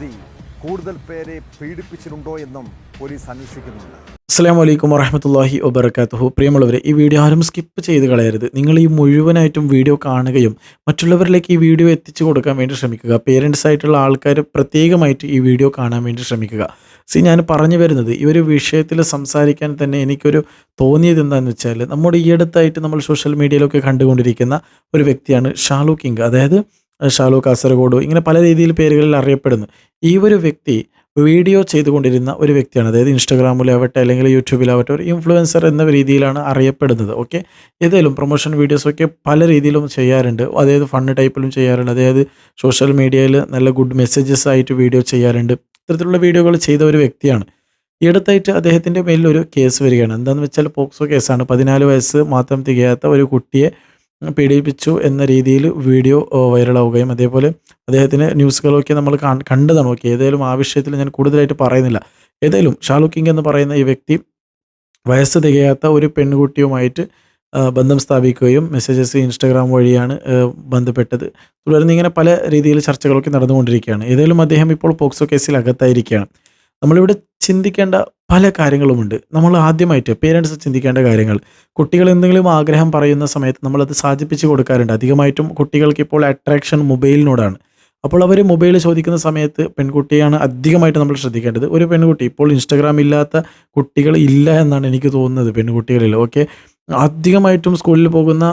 പ്രതി കൂടുതൽ പേരെ പീഡിപ്പിച്ചിട്ടുണ്ടോ എന്നും പോലീസ് അന്വേഷിക്കുന്നുണ്ട്. അസ്സാം വലൈക്കും വറഹമത്തല്ലാഹി വബർക്കാത്തുഹു പ്രിയമുള്ളവരെ ഈ വീഡിയോ ആരും സ്കിപ്പ് ചെയ്ത് കളയരുത്. നിങ്ങൾ ഈ മുഴുവനായിട്ടും വീഡിയോ കാണുകയും മറ്റുള്ളവരിലേക്ക് ഈ വീഡിയോ എത്തിച്ചു കൊടുക്കാൻ വേണ്ടി ശ്രമിക്കുക. പേരൻസ് ആയിട്ടുള്ള ആൾക്കാർ പ്രത്യേകമായിട്ട് ഈ വീഡിയോ കാണാൻ വേണ്ടി ശ്രമിക്കുക. സി ഞാൻ പറഞ്ഞു വരുന്നത് ഈ ഒരു വിഷയത്തിൽ സംസാരിക്കാൻ തന്നെ എനിക്കൊരു തോന്നിയത് എന്താണെന്ന് വെച്ചാൽ നമ്മുടെ ഈ അടുത്തായിട്ട് നമ്മൾ സോഷ്യൽ മീഡിയയിലൊക്കെ കണ്ടുകൊണ്ടിരിക്കുന്ന ഒരു വ്യക്തിയാണ് ഷാലു കിങ്. അതായത് ഷാലു കാസർഗോഡ് ഇങ്ങനെ പല രീതിയിൽ പേരുകളിൽ അറിയപ്പെടുന്നു. ഈ ഒരു വ്യക്തി വീഡിയോ ചെയ്തുകൊണ്ടിരുന്ന ഒരു വ്യക്തിയാണ്. അതായത് ഇൻസ്റ്റാഗ്രാമിലാവട്ടെ അല്ലെങ്കിൽ യൂട്യൂബിലാവട്ടെ ഒരു ഇൻഫ്ലുവൻസർ എന്ന രീതിയിലാണ് അറിയപ്പെടുന്നത്. ഓക്കെ? ഏതായാലും പ്രൊമോഷൻ വീഡിയോസൊക്കെ പല രീതിയിലും ചെയ്യാറുണ്ട്. അതായത് ഫണ്ട് ടൈപ്പിലും ചെയ്യാറുണ്ട്. അതായത് സോഷ്യൽ മീഡിയയിൽ നല്ല ഗുഡ് മെസ്സേജസ് ആയിട്ട് വീഡിയോ ചെയ്യാറുണ്ട്. ഇത്തരത്തിലുള്ള വീഡിയോകൾ ചെയ്ത ഒരു വ്യക്തിയാണ്. ഈ അടുത്തായിട്ട് അദ്ദേഹത്തിന്റെ മേലിൽ ഒരു കേസ് വരികയാണ്. എന്താണെന്ന് വെച്ചാൽ പോക്സോ കേസാണ്. പതിനാല് വയസ്സ് മാത്രം തികയാത്ത ഒരു കുട്ടിയെ പീഡിപ്പിച്ചു എന്ന രീതിയിൽ വീഡിയോ വൈറലാവുകയും അതേപോലെ അദ്ദേഹത്തിന് ന്യൂസുകളൊക്കെ നമ്മൾ കണ്ടതാണ്. ഓക്കെ ഏതായാലും ആ വിഷയത്തിൽ ഞാൻ കൂടുതലായിട്ട് പറയുന്നില്ല. ഏതായാലും ഷാലു കിങ് എന്ന് പറയുന്ന ഈ വ്യക്തി വയസ്സ് തികയാത്ത ഒരു പെൺകുട്ടിയുമായിട്ട് ബന്ധം സ്ഥാപിക്കുകയും മെസ്സേജസ് ഇൻസ്റ്റാഗ്രാം വഴിയാണ് ബന്ധപ്പെട്ടത്. തുടർന്ന് ഇങ്ങനെ പല രീതിയിൽ ചർച്ചകളൊക്കെ നടന്നുകൊണ്ടിരിക്കുകയാണ്. ഏതായാലും അദ്ദേഹം ഇപ്പോൾ പോക്സോ കേസിൽ അകത്തായിരിക്കുകയാണ് നമ്മളിവിടെ ചിന്തിക്കേണ്ട പല കാര്യങ്ങളുമുണ്ട്. നമ്മൾ ആദ്യമായിട്ട് പേരൻസ് ചിന്തിക്കേണ്ട കാര്യങ്ങൾ. കുട്ടികൾ എന്തെങ്കിലും ആഗ്രഹം പറയുന്ന സമയത്ത് നമ്മളത് സാധിപ്പിച്ച് കൊടുക്കാറുണ്ട്. അധികമായിട്ടും കുട്ടികൾക്ക് ഇപ്പോൾ അട്രാക്ഷൻ മൊബൈലിനോടാണ് അപ്പോൾ അവർ മൊബൈൽ ചോദിക്കുന്ന സമയത്ത് പെൺകുട്ടിയാണ് അധികമായിട്ട് നമ്മൾ ശ്രദ്ധിക്കേണ്ടത്. ഒരു പെൺകുട്ടി ഇപ്പോൾ ഇൻസ്റ്റാഗ്രാം ഇല്ലാത്ത കുട്ടികൾ ഇല്ല എന്നാണ് എനിക്ക് തോന്നുന്നത് പെൺകുട്ടികളിൽ ഓക്കെ അധികമായിട്ടും സ്കൂളിൽ പോകുന്ന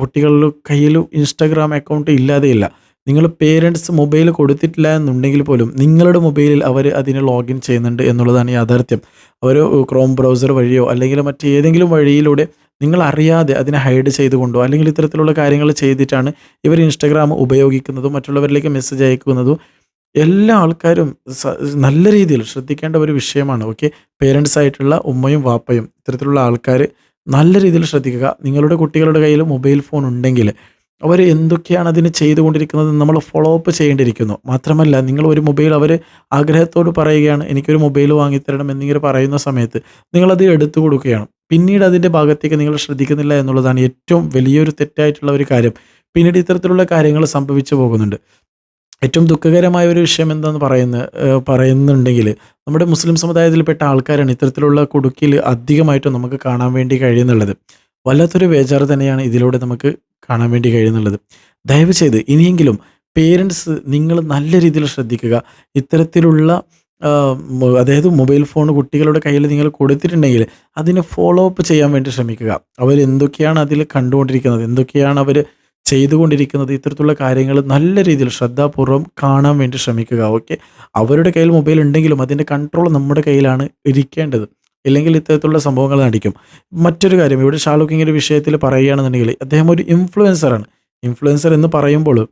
കുട്ടികളുടെ കയ്യിൽ ഇൻസ്റ്റാഗ്രാം അക്കൗണ്ട് ഇല്ലാതെയില്ല. നിങ്ങൾ പേരൻസ് മൊബൈൽ കൊടുത്തിട്ടില്ല എന്നുണ്ടെങ്കിൽ പോലും നിങ്ങളുടെ മൊബൈലിൽ അവർ അതിനെ ലോഗിൻ ചെയ്യുന്നുണ്ട് എന്നുള്ളതാണ് യാഥാർത്ഥ്യം. അവർ ക്രോം ബ്രൗസർ വഴിയോ അല്ലെങ്കിൽ മറ്റേതെങ്കിലും വഴിയിലൂടെ നിങ്ങൾ അറിയാതെ അതിനെ ഹൈഡ് ചെയ്തുകൊണ്ടോ അല്ലെങ്കിൽ ഇത്തരത്തിലുള്ള കാര്യങ്ങൾ ചെയ്തിട്ടാണ് ഇവർ ഇൻസ്റ്റാഗ്രാം ഉപയോഗിക്കുന്നതും മറ്റുള്ളവരിലേക്ക് മെസ്സേജ് അയക്കുന്നതും എല്ലാ ആൾക്കാരും നല്ല രീതിയിൽ ശ്രദ്ധിക്കേണ്ട ഒരു വിഷയമാണ്. ഓക്കെ പേരൻസ് ആയിട്ടുള്ള ഉമ്മയും വാപ്പയും ഇത്തരത്തിലുള്ള ആൾക്കാർ നല്ല രീതിയിൽ ശ്രദ്ധിക്കുക. നിങ്ങളുടെ കുട്ടികളുടെ കയ്യിൽ മൊബൈൽ ഫോൺ ഉണ്ടെങ്കിൽ അവർ എന്തൊക്കെയാണ് അതിന് ചെയ്തുകൊണ്ടിരിക്കുന്നത് നമ്മൾ ഫോളോ അപ്പ് ചെയ്യേണ്ടിയിരിക്കുന്നു. മാത്രമല്ല നിങ്ങൾ ഒരു മൊബൈൽ അവർ ആഗ്രഹത്തോട് പറയുകയാണ് എനിക്കൊരു മൊബൈൽ വാങ്ങിത്തരണം എന്നിങ്ങനെ പറയുന്ന സമയത്ത് നിങ്ങളത് എടുത്തു കൊടുക്കുകയാണ്. പിന്നീട് അതിന്റെ ഭാഗത്തേക്ക് നിങ്ങൾ ശ്രദ്ധിക്കുന്നില്ല എന്നുള്ളതാണ് ഏറ്റവും വലിയൊരു തെറ്റായിട്ടുള്ള ഒരു കാര്യം. പിന്നീട് ഇത്തരത്തിലുള്ള കാര്യങ്ങൾ സംഭവിച്ചു പോകുന്നുണ്ട്. ഏറ്റവും ദുഃഖകരമായ ഒരു വിഷയം എന്താണെന്ന് പറയുന്ന പറയുന്നുണ്ടെങ്കിൽ നമ്മുടെ മുസ്ലിം സമുദായത്തിൽപ്പെട്ട ആൾക്കാരാണ് ഇത്തരത്തിലുള്ള കുടുക്കിൽ അധികമായിട്ടും നമുക്ക് കാണാൻ വേണ്ടി കഴിയുന്നുള്ളത്. വല്ലാത്തൊരു ബേജാറ് തന്നെയാണ് ഇതിലൂടെ നമുക്ക് കാണാൻ വേണ്ടി കഴിയുന്നുള്ളത്. ദയവ് ചെയ്ത് ഇനിയെങ്കിലും പേരൻസ് നിങ്ങൾ നല്ല രീതിയിൽ ശ്രദ്ധിക്കുക. ഇത്തരത്തിലുള്ള അതായത് മൊബൈൽ ഫോൺ കുട്ടികളുടെ കയ്യിൽ നിങ്ങൾ കൊടുത്തിട്ടുണ്ടെങ്കിൽ അതിനെ ഫോളോ അപ്പ് ചെയ്യാൻ വേണ്ടി ശ്രമിക്കുക. അവർ എന്തൊക്കെയാണ് അതിൽ കണ്ടുകൊണ്ടിരിക്കുന്നത്? എന്തൊക്കെയാണ് അവർ ചെയ്തുകൊണ്ടിരിക്കുന്നത്? ഇത്തരത്തിലുള്ള കാര്യങ്ങൾ നല്ല രീതിയിൽ ശ്രദ്ധാപൂർവം കാണാൻ വേണ്ടി ശ്രമിക്കുക. ഓക്കെ? അവരുടെ കയ്യിൽ മൊബൈൽ ഉണ്ടെങ്കിലും അതിന്റെ കൺട്രോൾ നമ്മുടെ കയ്യിലാണ് ഇരിക്കേണ്ടത്. ഇല്ലെങ്കിൽ ഇത്തരത്തിലുള്ള സംഭവങ്ങൾ നടിക്കും. മറ്റൊരു കാര്യം ഇവിടെ ഷാലുക്കിങ്ങിന്റെ വിഷയത്തിൽ പറയുകയാണെന്നുണ്ടെങ്കിൽ അദ്ദേഹം ഒരു ഇൻഫ്ലുവൻസറാണ് ഇൻഫ്ലുവൻസർ എന്ന് പറയുമ്പോൾ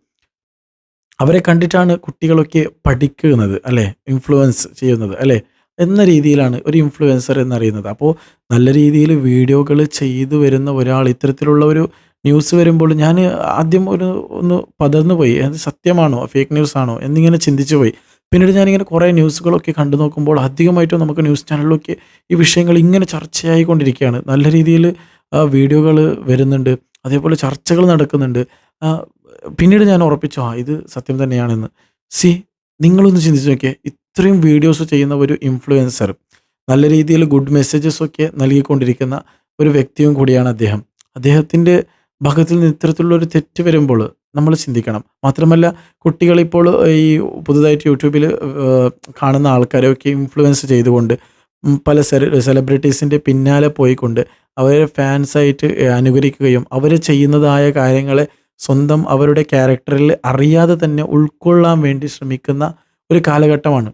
അവരെ കണ്ടിട്ടാണ് കുട്ടികളൊക്കെ പഠിക്കുന്നത് അല്ലേ? ഇൻഫ്ലുവൻസ് ചെയ്യുന്നത് അല്ലേ? എന്ന രീതിയിലാണ് ഒരു ഇൻഫ്ലുവൻസർ എന്നറിയുന്നത്. അപ്പോൾ നല്ല രീതിയിൽ വീഡിയോകൾ ചെയ്തു വരുന്ന ഒരാൾ ഇത്തരത്തിലുള്ള ഒരു ന്യൂസ് വരുമ്പോൾ ഞാൻ ആദ്യം ഒരു ഒന്ന് പതർന്നു പോയി അത് സത്യമാണോ? ഫേക്ക് ന്യൂസ് ആണോ? എന്നിങ്ങനെ ചിന്തിച്ചു പോയി പിന്നീട് ഞാനിങ്ങനെ കുറേ ന്യൂസുകളൊക്കെ കണ്ടു നോക്കുമ്പോൾ അധികമായിട്ടും നമുക്ക് ന്യൂസ് ചാനലിലൊക്കെ ഈ വിഷയങ്ങൾ ഇങ്ങനെ ചർച്ചയായിക്കൊണ്ടിരിക്കുകയാണ്. നല്ല രീതിയിൽ വീഡിയോകൾ വരുന്നുണ്ട്. അതേപോലെ ചർച്ചകൾ നടക്കുന്നുണ്ട്. പിന്നീട് ഞാൻ ഉറപ്പിച്ചു ആ ഇത് സത്യം തന്നെയാണെന്ന്. സി നിങ്ങളൊന്ന് ചിന്തിച്ച് നോക്കിയാൽ ഇത്രയും വീഡിയോസ് ചെയ്യുന്ന ഒരു ഇൻഫ്ലുവൻസർ നല്ല രീതിയിൽ ഗുഡ് മെസ്സേജസ് ഒക്കെ നൽകിക്കൊണ്ടിരിക്കുന്ന ഒരു വ്യക്തിയും കൂടിയാണ് അദ്ദേഹം. അദ്ദേഹത്തിന്റെ ഭാഗത്തിൽ നിന്ന് ഇത്തരത്തിലുള്ള ഒരു തെറ്റ് വരുമ്പോൾ നമ്മൾ ചിന്തിക്കണം. മാത്രമല്ല കുട്ടികളിപ്പോൾ ഈ പുതുതായിട്ട് യൂട്യൂബിൽ കാണുന്ന ആൾക്കാരെയൊക്കെ ഇൻഫ്ലുവൻസ് ചെയ്തുകൊണ്ട് പല സെലിബ്രിറ്റീസിന്റെ പിന്നാലെ പോയിക്കൊണ്ട് അവരെ ഫാൻസായിട്ട് അനുകരിക്കുകയും അവർ ചെയ്യുന്നതായ കാര്യങ്ങളെ സ്വന്തം അവരുടെ ക്യാരക്ടറിൽ അറിയാതെ തന്നെ ഉൾക്കൊള്ളാൻ വേണ്ടി ശ്രമിക്കുന്ന ഒരു കാലഘട്ടമാണ്.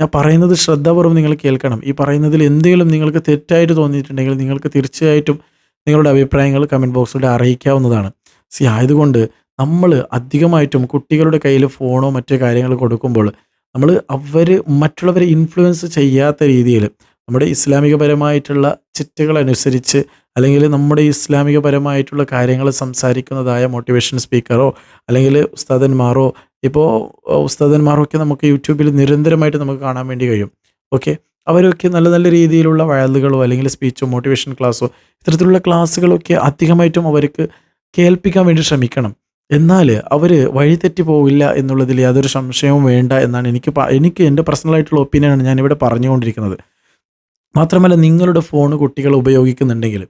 ഞാൻ പറയുന്നത് ശ്രദ്ധാപൂർവം നിങ്ങൾ കേൾക്കണം. ഈ പറയുന്നതിൽ എന്തെങ്കിലും നിങ്ങൾക്ക് തെറ്റായിട്ട് തോന്നിയിട്ടുണ്ടെങ്കിൽ നിങ്ങൾക്ക് തീർച്ചയായിട്ടും നിങ്ങളുടെ അഭിപ്രായങ്ങൾ കമന്റ് ബോക്സിലൂടെ അറിയിക്കാവുന്നതാണ്. സി ആയതുകൊണ്ട് നമ്മൾ അധികമായിട്ടും കുട്ടികളുടെ കയ്യിൽ ഫോണോ മറ്റു കാര്യങ്ങൾ കൊടുക്കുമ്പോൾ നമ്മൾ അവർ മറ്റുള്ളവരെ ഇൻഫ്ലുവൻസ് ചെയ്യാത്ത രീതിയിൽ നമ്മുടെ ഇസ്ലാമികപരമായിട്ടുള്ള ചിറ്റകളനുസരിച്ച് അല്ലെങ്കിൽ നമ്മുടെ ഇസ്ലാമികപരമായിട്ടുള്ള കാര്യങ്ങൾ സംസാരിക്കുന്നതായ മോട്ടിവേഷൻ സ്പീക്കറോ അല്ലെങ്കിൽ ഉസ്താദന്മാരോ ഇപ്പോൾ ഉസ്താദന്മാരൊക്കെ നമുക്ക് യൂട്യൂബിൽ നിരന്തരമായിട്ട് നമുക്ക് കാണാൻ വേണ്ടി കഴിയും. ഓക്കെ അവരൊക്കെ നല്ല നല്ല രീതിയിലുള്ള വയലുകളോ അല്ലെങ്കിൽ സ്പീച്ചോ മോട്ടിവേഷൻ ക്ലാസ്സോ ഇത്തരത്തിലുള്ള ക്ലാസ്സുകളൊക്കെ അധികമായിട്ടും അവർക്ക് കേൾപ്പിക്കാൻ വേണ്ടി ശ്രമിക്കണം. എന്നാൽ അവർ വഴിതെറ്റി പോവില്ല എന്നുള്ളതിൽ യാതൊരു സംശയവും വേണ്ട എന്നാണ് എനിക്ക് എനിക്ക് എന്റെ പേഴ്സണലായിട്ടുള്ള ഒപ്പീനിയനാണ് ഞാനിവിടെ പറഞ്ഞുകൊണ്ടിരിക്കുന്നത്. മാത്രമല്ല നിങ്ങളുടെ ഫോൺ കുട്ടികൾ ഉപയോഗിക്കുന്നുണ്ടെങ്കിൽ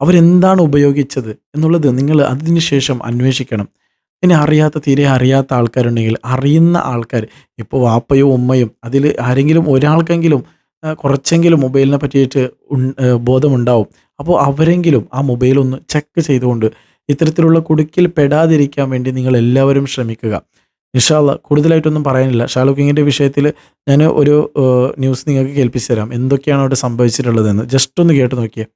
അവരെന്താണ് ഉപയോഗിച്ചത് എന്നുള്ളത് നിങ്ങൾ അതിനുശേഷം അന്വേഷിക്കണം. ഇനി അറിയാത്ത തീരെ അറിയാത്ത ആൾക്കാരുണ്ടെങ്കിൽ അറിയുന്ന ആൾക്കാർ ഇപ്പോൾ വാപ്പയും ഉമ്മയും അതിൽ ആരെങ്കിലും ഒരാൾക്കെങ്കിലും കുറച്ചെങ്കിലും മൊബൈലിനെ പറ്റിയിട്ട് ബോധമുണ്ടാവും. അപ്പോൾ അവരെങ്കിലും ആ മൊബൈലൊന്ന് ചെക്ക് ചെയ്തുകൊണ്ട് ഇത്തരത്തിലുള്ള കുടുക്കിൽ പെടാതിരിക്കാൻ വേണ്ടി നിങ്ങൾ എല്ലാവരും ശ്രമിക്കുക. ഇൻഷാല്ല കൂടുതലായിട്ടൊന്നും പറയാനില്ല. ഷാലു കിങ്ങിന്റെ വിഷയത്തിൽ ഞാൻ ഒരു ന്യൂസ് നിങ്ങൾക്ക് കേൾപ്പിച്ചു തരാം. എന്തൊക്കെയാണ് അവിടെ സംഭവിച്ചിട്ടുള്ളതെന്ന്. ജസ്റ്റ് ഒന്ന് കേട്ട് നോക്കിയേ.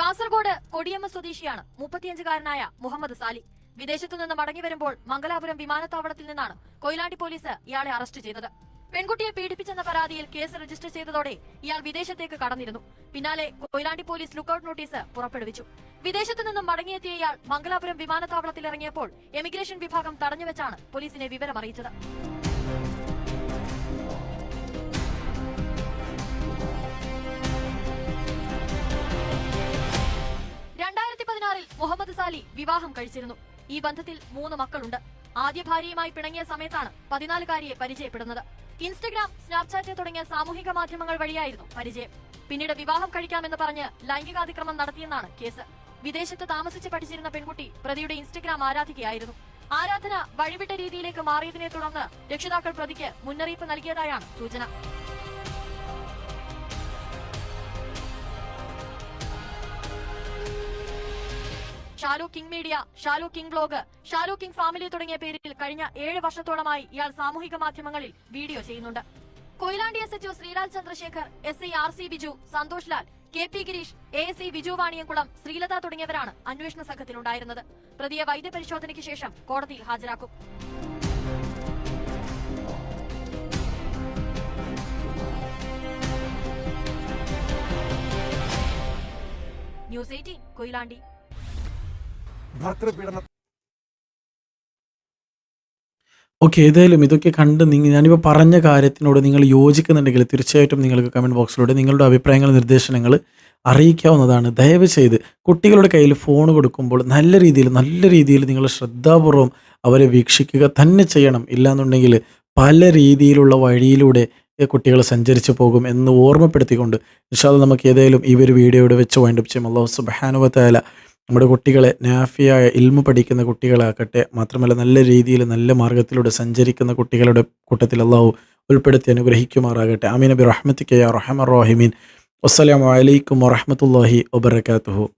കാസർഗോഡ് കൊടിയമ്മ സ്വദേശിയാണ്. മുപ്പത്തിയഞ്ചുകാരനായ മുഹമ്മദ് സാലി വിദേശത്തു നിന്ന് മടങ്ങി വരുമ്പോൾ മംഗലാപുരം വിമാനത്താവളത്തിൽ നിന്നാണ് കൊയിലാണ്ടി പോലീസ് ഇയാളെ അറസ്റ്റ് ചെയ്തത്. പെൺകുട്ടിയെ പീഡിപ്പിച്ചെന്ന പരാതിയിൽ കേസ് രജിസ്റ്റർ ചെയ്തതോടെ ഇയാൾ വിദേശത്തേക്ക് കടന്നിരുന്നു. പിന്നാലെ കൊയിലാണ്ടി പോലീസ് ലുക്കൌട്ട് നോട്ടീസ് പുറപ്പെടുവിച്ചു. വിദേശത്തു നിന്നും മടങ്ങിയെത്തിയ ഇയാൾ മംഗലാപുരം വിമാനത്താവളത്തിൽ ഇറങ്ങിയപ്പോൾ എമിഗ്രേഷൻ വിഭാഗം തടഞ്ഞുവെച്ചാണ് പോലീസിനെ വിവരം അറിയിച്ചത് രണ്ടായിരത്തി പതിനാറിൽ മുഹമ്മദ് സാലി വിവാഹം കഴിച്ചിരുന്നു. ഈ ബന്ധത്തിൽ മൂന്ന് മക്കളുണ്ട്. ആദ്യ ഭാര്യയുമായി പിണങ്ങിയ സമയത്താണ് പതിനാലുകാരിയെ പരിചയപ്പെടുന്നത്. ഇൻസ്റ്റഗ്രാം സ്നാപ്ചാറ്റ് തുടങ്ങിയ സാമൂഹിക മാധ്യമങ്ങൾ വഴിയായിരുന്നു പരിചയം. പിന്നീട് വിവാഹം കഴിക്കാമെന്ന് പറഞ്ഞ് ലൈംഗികാതിക്രമം നടത്തിയെന്നാണ് കേസ്. വിദേശത്ത് താമസിച്ച് പഠിച്ചിരുന്ന പെൺകുട്ടി പ്രതിയുടെ ഇൻസ്റ്റഗ്രാം ആരാധികയായിരുന്നു. ആരാധന വഴിവിട്ട രീതിയിലേക്ക് മാറിയതിനെ തുടർന്ന് രക്ഷിതാക്കൾ പ്രതിക്ക് മുന്നറിയിപ്പ് നൽകിയതായാണ് സൂചന. Shalu King Media Shalu King Blog Shalu King Family തുടങ്ങിയ പേരിൽ കഴിഞ്ഞ ഏഴ് വർഷത്തോളമായി ഇയാൾ സാമൂഹിക മാധ്യമങ്ങളിൽ വീഡിയോ ചെയ്യുന്നുണ്ട്. Koyilandy S HO Sreelal Chandrashekhar S I R C Biju Santhosh Lal K P Gireesh A S C Biju Vaniyamkulam Sreelatha തുടങ്ങിയവരാണ് അന്വേഷണ സംഘത്തിലുണ്ടായിരുന്നത്. പ്രതിയെ വൈദ്യപരിശോധനയ്ക്ക് ശേഷം കോടതിയിൽ ഹാജരാക്കും. News eighteen Koyilandy. ഭർത്തൃപീഡന ഓക്കെ ഏതായാലും ഇതൊക്കെ കണ്ട് നിങ്ങൾ ഞാനിപ്പോൾ പറഞ്ഞ കാര്യത്തിനോട് നിങ്ങൾ യോജിക്കുന്നുണ്ടെങ്കിൽ തീർച്ചയായിട്ടും നിങ്ങൾക്ക് കമന്റ് ബോക്സിലൂടെ നിങ്ങളുടെ അഭിപ്രായങ്ങൾ നിർദ്ദേശങ്ങൾ അറിയിക്കാവുന്നതാണ്. ദയവ് ചെയ്ത് കുട്ടികളുടെ കയ്യിൽ ഫോൺ കൊടുക്കുമ്പോൾ നല്ല രീതിയിൽ നല്ല രീതിയിൽ നിങ്ങൾ ശ്രദ്ധാപൂർവം അവരെ വീക്ഷിക്കുക. തന്നെ ചെയ്യണം. ഇല്ലാന്നുണ്ടെങ്കിൽ പല രീതിയിലുള്ള വഴിയിലൂടെ കുട്ടികൾ സഞ്ചരിച്ചു പോകും എന്ന് ഓർമ്മപ്പെടുത്തിക്കൊണ്ട് നിഷാദ് നമുക്ക് ഏതായാലും ഈ ഒരു വീഡിയോയുടെ വെച്ച് വൈൻഡപ്പ് ചെയ്യും. അള്ളാഹു സുബാനുവത്തായാല നമ്മുടെ കുട്ടികളെ നാഫിയായ ഇൽമ പഠിക്കുന്ന കുട്ടികളാക്കട്ടെ മാത്രമല്ല നല്ല രീതിയിൽ നല്ല മാർഗത്തിലൂടെ സഞ്ചരിക്കുന്ന കുട്ടികളുടെ കൂട്ടത്തിൽ അള്ളാഹു ഉൾപ്പെടുത്തി അനുഗ്രഹിക്കുമാറാകട്ടെ. ആമീൻ. നബി റഹ്മത്തിക്കയ റഹമർ റഹിമീൻ വസ്സലാമലൈക്കും വറഹമത്തല്ലാഹി വബർക്കാത്തുഹു